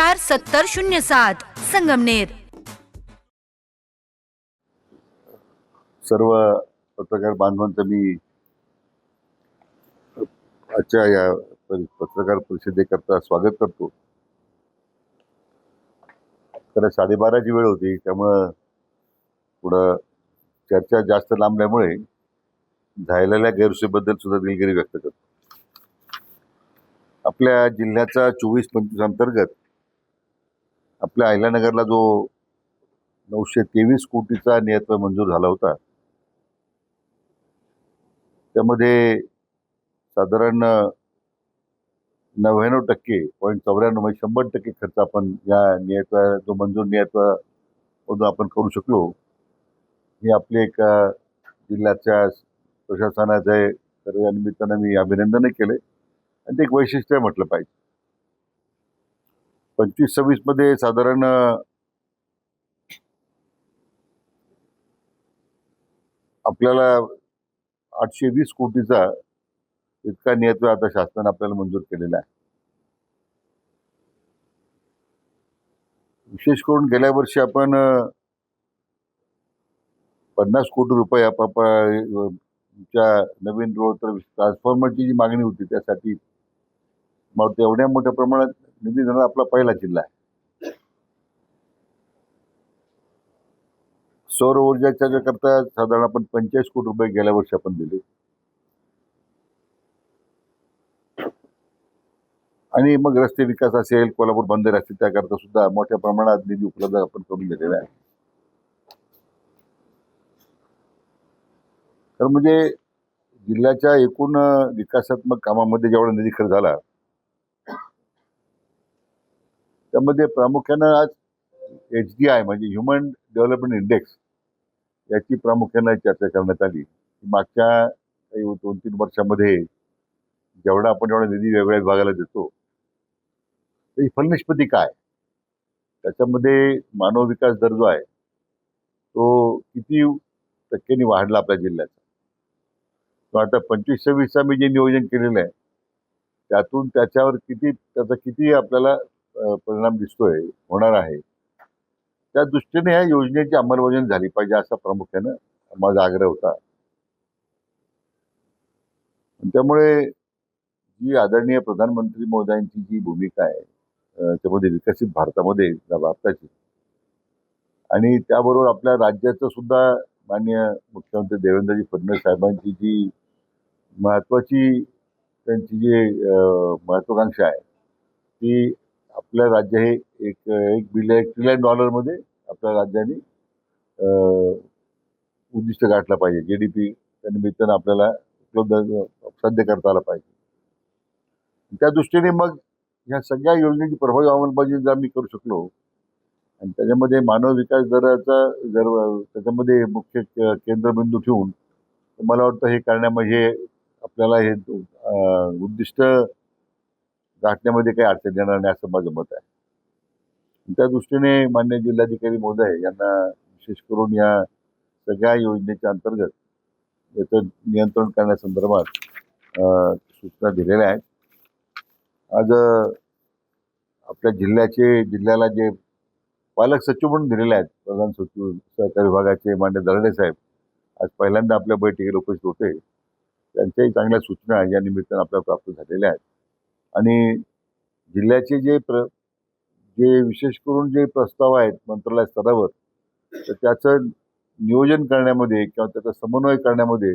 चार सत्तर शून्य सात. संगमनेर. सर्व पत्रकार बांधवांचं मी आजच्या या पत्रकार परिषदेकरता स्वागत करतो. तर साडेबाराची वेळ होती त्यामुळं पुढं चर्चा जास्त लांबल्यामुळे झालेल्या गैरसोयीबद्दल सुद्धा दिलगिरी व्यक्त करतो. आपल्या जिल्ह्याचा चोवीस पंचवीस अंतर्गत आपल्या अहिल्यानगरला जो नऊशे तेवीस कोटीचा नियत्व मंजूर झाला होता त्यामध्ये साधारण नव्याण्णव टक्के पॉईंट चौऱ्याण्णव म्हणजे शंभर टक्के खर्च आपण या नियत्व जो मंजूर नियत्वामधून आपण करू शकलो हे आपले एका जिल्ह्याच्या प्रशासनाचे तर या निमित्तानं मी अभिनंदनही केले. आणि ते एक वैशिष्ट्य म्हटलं पाहिजे. पंचवीस सव्वीसमध्ये साधारण आपल्याला आठशे वीस कोटीचा इतका नियत्व आता शासनाने आपल्याला मंजूर केलेला आहे. विशेष करून गेल्या वर्षी आपण पन्नास कोटी रुपये आपापच्या नवीन रोड तर ट्रान्सफॉर्मरची जी मागणी होती त्यासाठी मग तेवढ्या मोठ्या प्रमाणात निधी देणारा आपला पहिला जिल्हा आहे. सौर ऊर्जाच्या करता साधारण आपण पंचेचाळीस कोटी रुपये गेल्या वर्षी आपण दिले. आणि मग रस्ते विकास असेल कोल्हापूर बंदर असेल त्याकरता सुद्धा मोठ्या प्रमाणात निधी उपलब्ध आपण करून दिलेला आहे. तर म्हणजे जिल्ह्याच्या एकूण विकासात्मक कामामध्ये जेवढा निधी खर्च झाला त्यामध्ये प्रामुख्यानं आज एच डी आय म्हणजे ह्युमन डेव्हलपमेंट इंडेक्स याची प्रामुख्यानं चर्चा करण्यात आली. मागच्या काही दोन तीन वर्षामध्ये जेवढा आपण जेवढा निधी वेगवेगळ्या विभागाला देतो त्याची फलनिष्पत्ती काय त्याच्यामध्ये मानव विकास दर जो आहे तो किती टक्क्यांनी वाढला आपल्या जिल्ह्याचा? आता पंचवीस सव्वीसचा मी जे नियोजन केलेलं आहे त्यातून त्याच्यावर किती त्याचा किती आपल्याला परिणाम दिसतोय होणार आहे. त्या दृष्टीने या योजनेची अंमलबजावणी झाली पाहिजे असा प्रामुख्यानं माझा आग्रह होता. त्यामुळे जी आदरणीय प्रधानमंत्री महोदयांची जी भूमिका आहे त्यामध्ये विकसित भारतामध्ये भारताची. आणि त्याबरोबर आपल्या राज्याचं सुद्धा मान्य मुख्यमंत्री देवेंद्रजी फडणवीस साहेबांची जी महत्वाची त्यांची जी महत्वाकांक्षा आहे ती आपलं राज्य हे एक एक बिलियन एक ट्रिलियन डॉलरमध्ये आपल्या राज्याने उद्दिष्ट गाठलं पाहिजे. जी डी पी त्या निमित्तानं आपल्याला उपलब्ध साध्य करता आलं पाहिजे. त्या दृष्टीने मग ह्या सगळ्या योजनेची प्रभावी अंमलबजावणी जर मी करू शकलो आणि त्याच्यामध्ये मानव विकास दराचा जर त्याच्यामध्ये मुख्य केंद्रबिंदू ठेवून मला वाटतं हे करण्यामध्ये आपल्याला हे उद्दिष्ट गाठण्यामध्ये काही अडचण येणार नाही असं माझं मत आहे. त्या दृष्टीने मान्य जिल्हाधिकारी महोदय यांना विशेष करून या सगळ्या योजनेच्या अंतर्गत याचं नियंत्रण करण्यासंदर्भात सूचना दिलेल्या आहेत. आज आपल्या जिल्ह्याचे जिल्ह्याला जे पालक सचिव म्हणून दिलेले आहेत प्रधान सचिव सहकारी विभागाचे मान्य दरडे साहेब आज पहिल्यांदा आपल्या बैठकीला उपस्थित होते. त्यांच्याही चांगल्या सूचना या निमित्तानं आपल्याला प्राप्त झालेल्या आहेत. आणि जिल्ह्याचे जे प्र जे विशेष करून जे प्रस्ताव आहेत मंत्रालय स्तरावर तर त्याचं नियोजन करण्यामध्ये किंवा त्याचा समन्वय करण्यामध्ये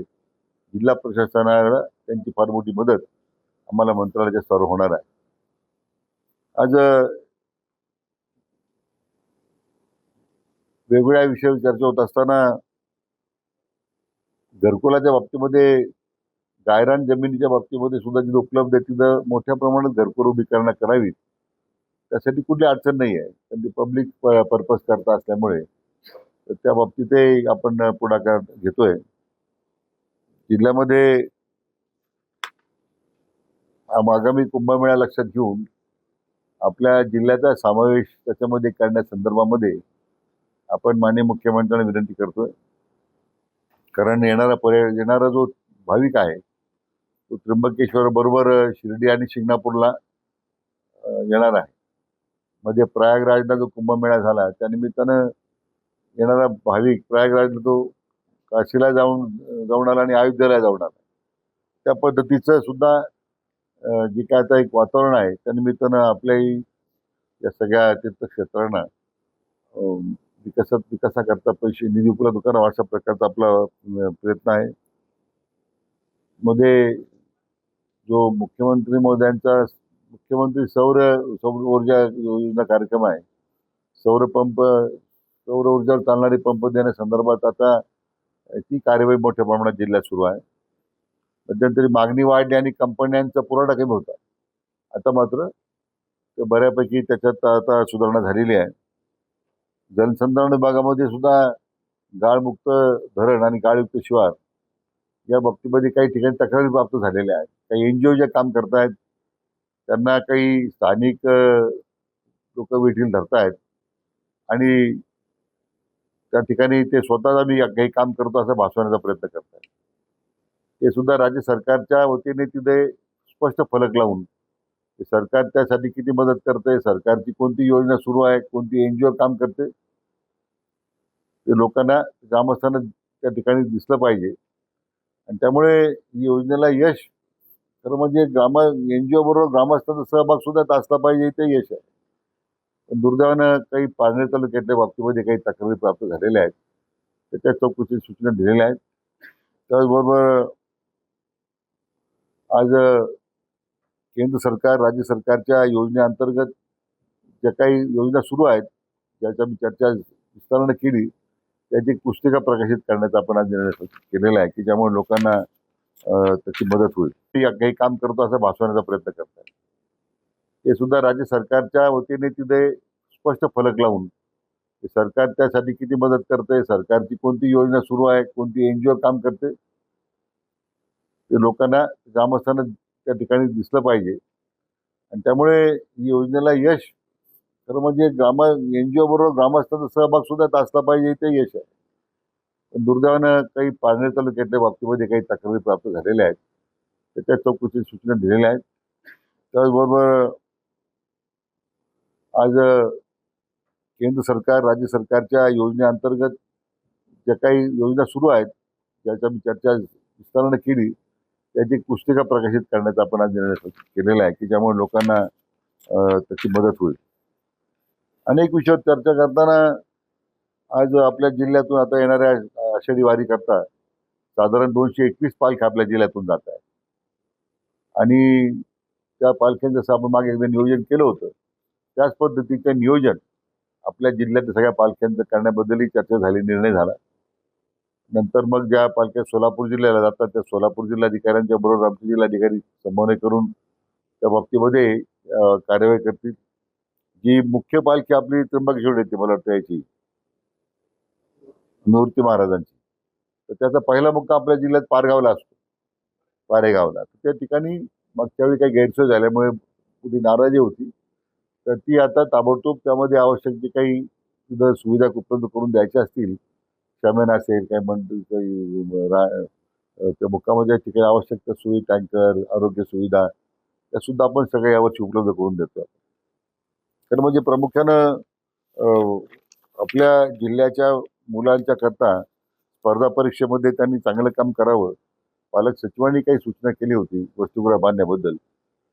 जिल्हा प्रशासनाला त्यांची फार मोठी मदत आम्हाला मंत्रालयाच्या स्तरावर होणार आहे. आज वेगवेगळ्या विषयावर चर्चा होत असताना घरकुलाच्या बाबतीमध्ये गायरान जमिनीच्या बाबतीमध्ये सुद्धा जिथं उपलब्ध आहे तिथं मोठ्या प्रमाणात घरकुल उभीकरणं करावी. त्यासाठी कुठली अडचण नाही आहे पण ती पब्लिक पर्पज करता असल्यामुळे तर त्या बाबतीतही आपण पुढाकार घेतोय. जिल्ह्यामध्ये आम- आगामी कुंभमेळा लक्षात घेऊन आपल्या जिल्ह्याचा समावेश त्याच्यामध्ये करण्यासंदर्भामध्ये आपण माननीय मुख्यमंत्र्यांना विनंती करतोय. कारण येणारा पर्याय येणारा जो भाविक आहे तो त्र्यंबकेश्वर बरोबर शिर्डी आणि शिंगणापूरला येणार आहे. मध्ये प्रयागराजला जो कुंभमेळा झाला त्यानिमित्तानं येणारा भाविक प्रयागराजला तो काशीला जाऊन जाऊन आला आणि अयोध्येला जाऊन आला. त्या पद्धतीचं सुद्धा जे काय आता एक वातावरण आहे त्यानिमित्तानं आपल्याही या सगळ्या तीर्थक्षेत्रांना विकसत विकासाकरता पैसे निधी उपलब्ध करावा अशा प्रकारचा आपला प्रयत्न आहे. मध्ये जो मुख्यमंत्री महोदयांचा मुख्यमंत्री सौर सौर ऊर्जा योजना कार्यक्रम आहे सौर पंप सौर ऊर्जावर चालणारे पंप देण्यासंदर्भात आता ती कार्यवाही मोठ्या प्रमाणात जिल्ह्यात सुरू आहे. मध्यंतरी मागणी वाढली आणि कंपन्यांचा पुरवठा कमी होता. आता मात्र ते बऱ्यापैकी त्याच्यात आता सुधारणा झालेली आहे. जलसंधारण विभागामध्ये सुद्धा गाळमुक्त धरण आणि गाळयुक्त शिवार या बाबतीमध्ये काही ठिकाणी तक्रारी प्राप्त झालेल्या आहेत. काही एन जी ओ जे काम करतायत त्यांना काही स्थानिक लोक वेठील धरतायत आणि त्या ठिकाणी ते स्वतःच आम्ही काही काम करतो असं भासवण्याचा प्रयत्न करतात ते सुद्धा राज्य सरकारच्या वतीने तिथे स्पष्ट फलक लावून सरकार त्यासाठी किती मदत करते सरकारची कोणती योजना सुरू आहे कोणती एन जी ओ काम करते ते लोकांना ग्रामस्थांना त्या ठिकाणी दिसलं पाहिजे. आणि त्यामुळे योजनेला यश तर म्हणजे ग्राम एन जी ओ बरोबर ग्रामस्थांचा सहभाग सुद्धा असला पाहिजे ते यश आहे. पण दुर्दैवानं काही पारनेर तालुक्यातल्या बाबतीमध्ये काही तक्रारी प्राप्त झालेल्या आहेत. त्याच्या चौकशी सूचना दिलेल्या आहेत. त्याचबरोबर आज केंद्र सरकार राज्य सरकारच्या योजनेअंतर्गत ज्या काही योजना सुरू आहेत ज्याच्या मी चर्चा विस्तारानं केली त्याची पुस्तिका प्रकाशित करण्याचा आपण आज निर्णय केलेला आहे की ज्यामुळे लोकांना त्याची मदत होईल. ते काही काम करतो असं भासवण्याचा प्रयत्न करतात ते सुद्धा राज्य सरकारच्या वतीने तिथे स्पष्ट फलक लावून सरकार त्यासाठी किती मदत करते सरकारची कोणती योजना सुरू आहे कोणती एन जी ओ काम करते ते लोकांना ग्रामस्थांना त्या ठिकाणी दिसलं पाहिजे. आणि त्यामुळे योजनेला यश खरं म्हणजे ग्राम एन जी ओ बरोबर ग्रामस्थांचा सहभाग सुद्धा असला पाहिजे ते यश आहे. पण दुर्दैवानं काही पारनेर तालुक्यातल्या बाबतीमध्ये काही तक्रारी प्राप्त झालेल्या आहेत. त्याच्या चौकशी सूचना दिलेल्या आहेत. त्याचबरोबर आज केंद्र सरकार राज्य सरकारच्या योजनेअंतर्गत ज्या काही योजना सुरू आहेत ज्याच्या मी चर्चा विस्तारानं केली त्याची पुस्तिका प्रकाशित करण्याचा आपण आज निर्णय केलेला आहे की ज्यामुळे लोकांना त्याची मदत होईल. अनेक विषयावर चर्चा करताना आज आपल्या जिल्ह्यातून आता येणाऱ्या आषाढी वारी करता साधारण दोनशे एकवीस पालख्या आपल्या जिल्ह्यातून जात आहेत. आणि त्या पालख्यांचं जसं आपण मागे एकदा नियोजन केलं होतं त्याच पद्धतीचं नियोजन आपल्या जिल्ह्यातल्या सगळ्या पालख्यांचं करण्याबद्दलही चर्चा झाली निर्णय झाला. नंतर मग ज्या पालख्या सोलापूर जिल्ह्याला जातात त्या सोलापूर जिल्हाधिकाऱ्यांच्या बरोबर आमचे जिल्हाधिकारी समन्वय करून त्या बाबतीमध्ये कार्यवाही करतील. जी मुख्य पालखी आपली त्र्यंबकेश्वर येते मला वाटतं याची. मूर्ती महाराजांची. तर त्याचा पहिला मुक्का आपल्या जिल्ह्यात पारगावला असतो. पारेगावला. तर त्या ठिकाणी मागच्या वेळी काही गैरसोय झाल्यामुळे कुठे नाराजी होती. तर ती आता ताबडतोब त्यामध्ये आवश्यक जे काही तिथं सुविधा उपलब्ध करून द्यायच्या असतील शमेन असेल काही मंडळ काही रा त्या मुक्कामध्ये ठिकाणी आवश्यक त्या सोयी टँकर आरोग्य सुविधा त्या सुद्धा आपण सगळ्या यावर्षी उपलब्ध करून देतो. तर म्हणजे प्रामुख्यानं आपल्या जिल्ह्याच्या मुलांच्या करता स्पर्धा परीक्षेमध्ये त्यांनी चांगलं काम करावं. पालक सचिवांनी काही सूचना केली होती वसतिगृह बांधण्याबद्दल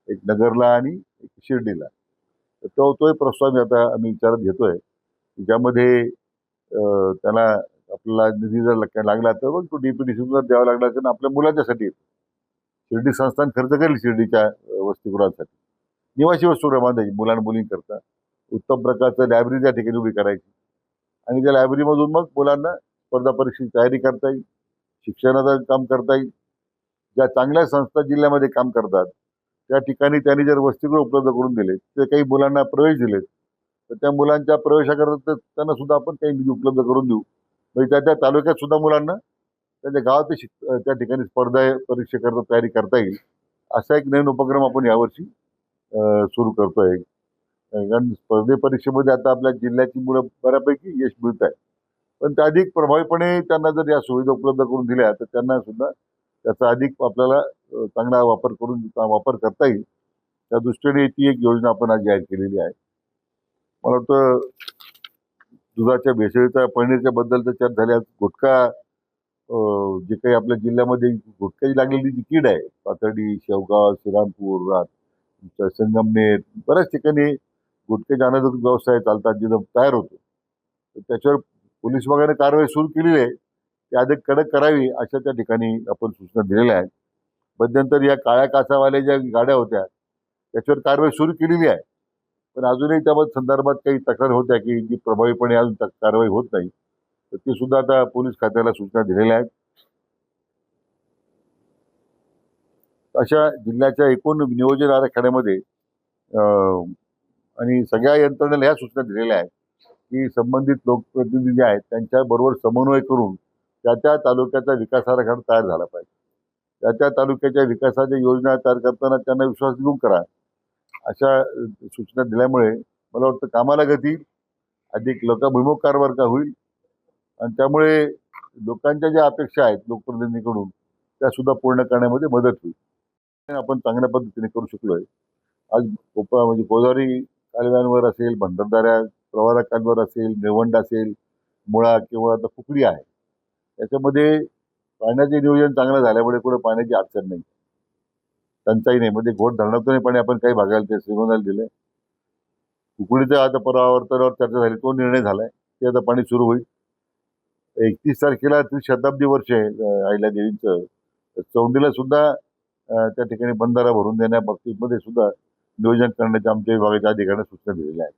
एक नगरला आणि एक शिर्डीला. तर तो तोही प्रस्ताव मी आता आम्ही विचारात घेतोय. की ज्यामध्ये त्याला आपल्याला निधी जर लग- लागला तर मग तो डीपीडीसी जर द्यावा लागला तर आपल्या मुलांच्यासाठी. शिर्डी संस्थान खर्च करेल शिर्डीच्या अ, वसतिगृहासाठी. निवासी वसतिगृह बांधायची मुलांना मुलींकरता उत्तम प्रकारचं लायब्ररी त्या ठिकाणी उभी करायची. आणि त्या लायब्ररीमधून मग मुलांना स्पर्धा परीक्षेची तयारी करता येईल शिक्षणाचं काम करता येईल. ज्या चांगल्या संस्था जिल्ह्यामध्ये काम करतात त्या ठिकाणी त्यांनी जर वसतिगृह उपलब्ध करून दिले ते काही मुलांना प्रवेश दिलेत तर त्या मुलांच्या प्रवेशाकरता त्यांना सुद्धा आपण काही निधी उपलब्ध करून देऊ. म्हणजे त्या त्या तालुक्यात सुद्धा मुलांना त्यांच्या गावात ते शिक त्या ठिकाणी स्पर्धा परीक्षेकरता तयारी करता येईल. असा एक नवीन उपक्रम आपण यावर्षी सुरू करतोय. कारण स्पर्धे परीक्षेमध्ये आता आपल्या जिल्ह्याची मुलं बऱ्यापैकी यश मिळत आहे. पण त्या अधिक प्रभावीपणे त्यांना जर या सुविधा उपलब्ध करून दिल्या तर त्यांना सुद्धा त्याचा अधिक आपल्याला चांगला वापर करून वापर करता येईल. त्या दृष्टीने ती एक योजना आपण आज जाहीर केलेली आहे. मला वाटतं दुधाच्या भेसळीचा पनीरच्या बद्दलचं चर्चा झाली. गुटखा जे काही आपल्या जिल्ह्यामध्ये गुटख्याची लागलेली जी कीड आहे पाथर्डी शेवगाव श्रीरामपूर रा- संगमनेर बऱ्याच ठिकाणी गुटखे अनधिकृत व्यवसाय चालतात जिथं तयार होतो. तर त्याच्यावर पोलीस विभागाने कारवाई सुरू केलेली आहे. ती अधिक कडक करावी अशा त्या ठिकाणी आपण सूचना दिलेल्या आहेत. मध्यंतर या काळ्या काचावाल्या ज्या गाड्या होत्या त्याच्यावर कारवाई सुरू केलेली आहे. पण अजूनही त्या संदर्भात काही तक्रार होत्या की जी प्रभावीपणे अजून कारवाई होत नाही. तर ती सुद्धा आता पोलीस खात्याला सूचना दिलेल्या आहेत. अशा जिल्ह्याच्या एकूण नियोजन आराखड्यामध्ये आणि सगळ्या यंत्रणेला ह्या सूचना दिलेल्या आहेत की संबंधित लोकप्रतिनिधी जे आहेत त्यांच्याबरोबर समन्वय करून त्या त्या तालुक्याचा विकास आराखडा तयार झाला पाहिजे. त्या त्या तालुक्याच्या विकासाच्या योजना तयार करताना त्यांना विश्वास घेऊन करा. अशा सूचना दिल्यामुळे मला वाटतं कामाला गती अधिक लोकाभिमुख कारभार का होईल आणि त्यामुळे लोकांच्या ज्या अपेक्षा आहेत लोकप्रतिनिधीकडून त्या सुद्धा पूर्ण करण्यामध्ये मदत होईल. आपण चांगल्या पद्धतीने करू शकलोय. आज म्हणजे गोदावरी कालव्यांवर असेल भंडारदाऱ्या प्रवारा कालव्यावर असेल निळवंड असेल मुळा किंवा आता कुकडी आहे. त्याच्यामध्ये पाण्याचे नियोजन चांगलं झाल्यामुळे कुठे पाण्याची अडचण नाही. टंचाई नाही. म्हणजे घोट धरणातूनही पाणी आपण काही भागायला ते श्रीगोंद्याला दिलंय. कुकडीचं आता परावर्तनावर चर्चा झाली. तो निर्णय झालाय. ते आता पाणी सुरू होईल. एकतीस तारखेला शताब्दी वर्ष आहे आईला अहिल्या देवींचं चौंडीला सुद्धा त्या ठिकाणी बंधारा भरून देण्याबाबतीमध्ये सुद्धा नियोजन करण्याच्या आमच्या विभागाच्या अधिकाऱ्यांना सूचना दिलेल्या आहेत.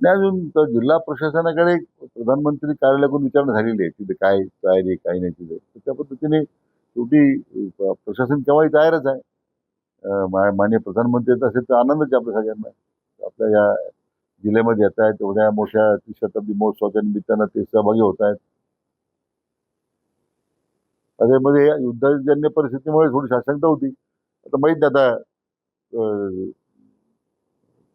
नाही अजून तर जिल्हा प्रशासनाकडे प्रधानमंत्री कार्यालयाकडून विचारणा झालेली आहे. तिथे काय तयारी काय नाही तिथे. तर त्या पद्धतीने शेवटी प्रशासन केव्हाही तयारच आहे. मान्य माननीय प्रधानमंत्री असेल तर आनंदच आपल्या सगळ्यांना. आपल्या या जिल्ह्यामध्ये येत आहेत एवढ्या मोठ्या शताब्दी महोत्सवाच्या निमित्तानं ते सहभागी होत आहेत. त्याच्यामध्ये म्हणजे या युद्धजन्य परिस्थितीमुळे थोडी साशंकता होती. आता माहीत आता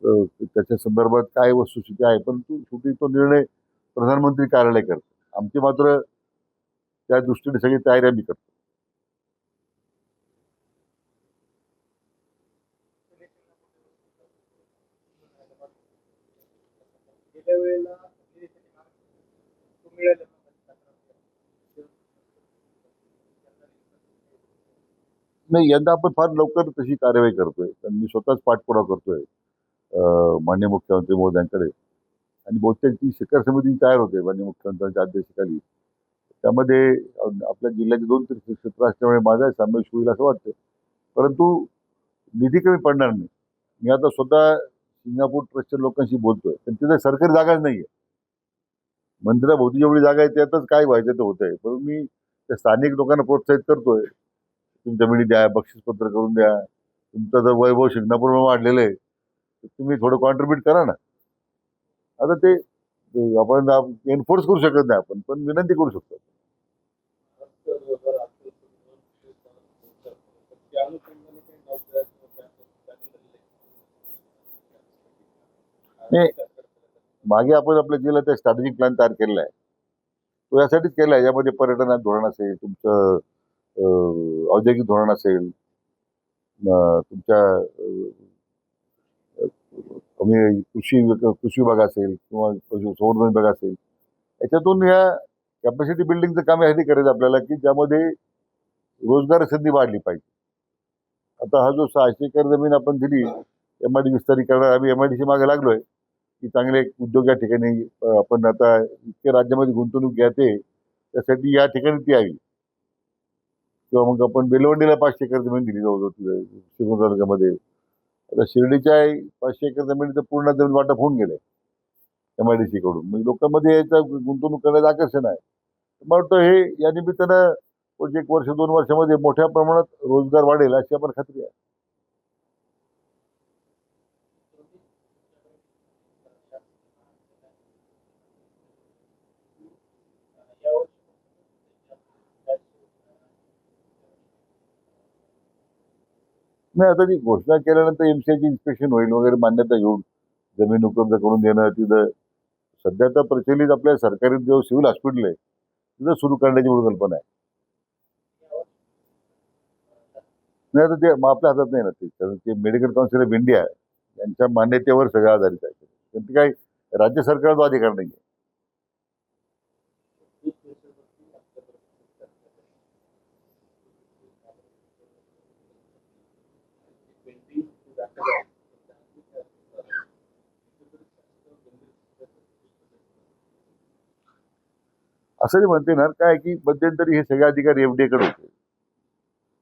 अं, त्याच्या संदर्भात काय वस्तुस्थिती आहे परंतु शेवटी तो निर्णय प्रधानमंत्री कार्यालय करतो. आमची मात्र त्या दृष्टीने सगळी तयारी आम्ही करतो. त्या वेळेला नाही यंदा आपण फार लवकर तशी कार्यवाही करतोय. कारण मी स्वतःच पाठपुरावा करतोय मान्य माननीय मुख्यमंत्री महोदयांकडे. आणि बहुतेक ती शिखर समिती तयार होते माननीय मुख्यमंत्र्यांच्या अध्यक्षतेखाली. त्यामध्ये आपल्या जिल्ह्याचे दोन तीर्थक्षेत्र असल्यामुळे माझा समावेश होईल असं वाटतं परंतु निधी कमी पडणार नाही. मी आता स्वतः सिंगापूर ट्रस्टच्या लोकांशी बोलतोय पण तिथे सरकारी जागाच नाही आहे मंदिराभोवती जेवढी जागा आहे त्यातच काय व्हायचं ते आहे पण मी त्या स्थानिक लोकांना प्रोत्साहित करतोय. तुम्ही जमिनी द्या बक्षीसपत्र करून द्या. तुमचं जर वैभव शिंगणापूर वाढलेलं आहे तर तुम्ही थोडं कॉन्ट्रीब्युट करा ना. आता ते ते आपण एन्फोर्स करू शकत नाही आपण पण विनंती करू शकतो त्या अनुषंगाने काही नव्हतं किंवा त्या नाही. मागे आपण आपल्या जिल्ह्यात त्या स्ट्रॅटेजिक प्लॅन तयार केलेला आहे. तो यासाठीच केला आहे. यामध्ये पर्यटनात धोरण असेल तुमचं औद्योगिक धोरण असेल तुमच्या कमी कृषी कृषी विभाग असेल किंवा पशु संवर्धन विभाग असेल याच्यातून या कॅपॅसिटी बिल्डिंगचं काम यासाठी करायचं आपल्याला की ज्यामध्ये रोजगार संधी वाढली पाहिजे. आता हा जो सहाशे एकर जमीन आपण दिली एम आय डी विस्तारीकरण आम्ही एम आय डी मागे लागलोय. की चांगले एक उद्योग या ठिकाणी आपण आता इतके राज्यामध्ये गुंतवणूक घ्याते त्यासाठी या ठिकाणी ती यावी किंवा मग आपण बेलवंडीला पाचशे एकर जमीन दिली जवळजवळ तिथे तालुक्यामध्ये. आता शिर्डीच्या पाचशे एकर जमिनीचं पूर्ण जमीन वाटप होऊन गेलंय एम आय डी सी कडून. म्हणजे लोकांमध्ये याचा गुंतवणूक करण्याचं आकर्षण आहे. मला वाटतं हे या निमित्तानं पुढचे एक वर्ष दोन वर्षामध्ये मोठ्या प्रमाणात रोजगार वाढेल अशी आपण खात्री आहे. नाही आता ती घोषणा केल्यानंतर एमसीआयची इन्स्पेक्शन होईल वगैरे मान्यता घेऊन जमीन उपलब्ध करून देणं तिथं सध्या तर प्रचलित आपल्या सरकारी जो सिव्हिल हॉस्पिटल आहे तिथं सुरू करण्याची म्हणून कल्पना आहे. नाही आता ते मग आपल्या हातात नाही ना ते कारण ते मेडिकल काउन्सिल ऑफ इंडिया यांच्या मान्यतेवर सगळं आधारित आहे. पण ते काही राज्य सरकारचा अधिकार नाही असं जे म्हणते ना काय की मध्यंतरी हे सगळे अधिकारी एफ डी एकडे होते.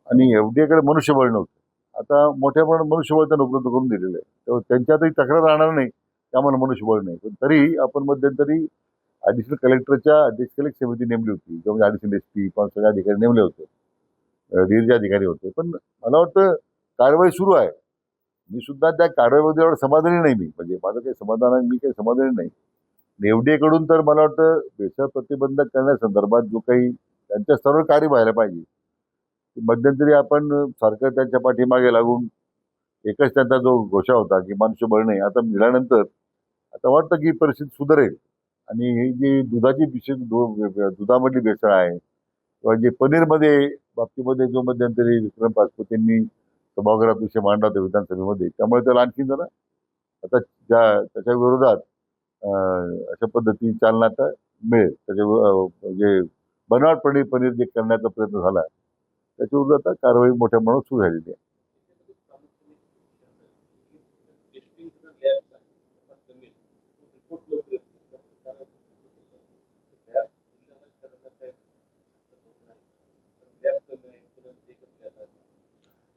आणि एफडीए कडे मनुष्यबळ नव्हतं. आता मोठ्या प्रमाणात मनुष्यबळ त्यांना उपलब्ध करून दिलेलं आहे. त्यामुळे त्यांच्यातही तक्रार राहणार नाही की आम्हाला मनुष्यबळ नाही. पण तरी आपण मध्यंतरी ॲडिशनल कलेक्टरच्या अध्यक्ष कलेक्ट समिती नेमली होती. किंवा ॲडिशनल एस पी पण सगळे अधिकारी नेमले होते. डीएलचे अधिकारी होते. पण मला वाटतं कारवाई सुरू आहे. मी सुद्धा त्या कारवाईमध्ये एवढं समाधानी नाही मी. म्हणजे माझं काही समाधान मी काही समाधानी नाही. एफडीए तर मला वाटतं भेसळ प्रतिबंधक करण्यासंदर्भात जो काही त्यांच्या सर्व कार्य व्हायला पाहिजे. मध्यंतरी आपण सारखं त्यांच्या पाठीमागे लागून एकच त्यांचा जो घोषा होता की मनुष्यबळ नाही आता मिळाल्यानंतर आता वाटतं की परिस्थिती सुधारेल. आणि ही जी दुधाची विशेष दु- दुधामधली भेसळ आहे किंवा जे पनीरमध्ये बाबतीमध्ये जो मध्यंतरी विक्रम पासपोत यांनी सभागृहात विषय मांडला होता विधानसभेमध्ये त्यामुळे त्याला आणखी जरा आता ज्या त्याच्या विरोधात अशा पद्धतीने चालना आता मिळेल. त्याच्या जे म्हणजे बनावट पनीर पनीर जे करण्याचा प्रयत्न झाला त्याच्या आता कारवाई मोठ्या प्रमाणात सुरू झालेली आहे.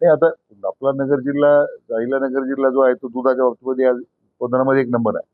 नाही आता आपला नगर जिल्हा जाईला नगर जिल्हा जो आहे तो दुधाच्या बाबतीमध्ये आज उत्पादनामध्ये एक नंबर आहे.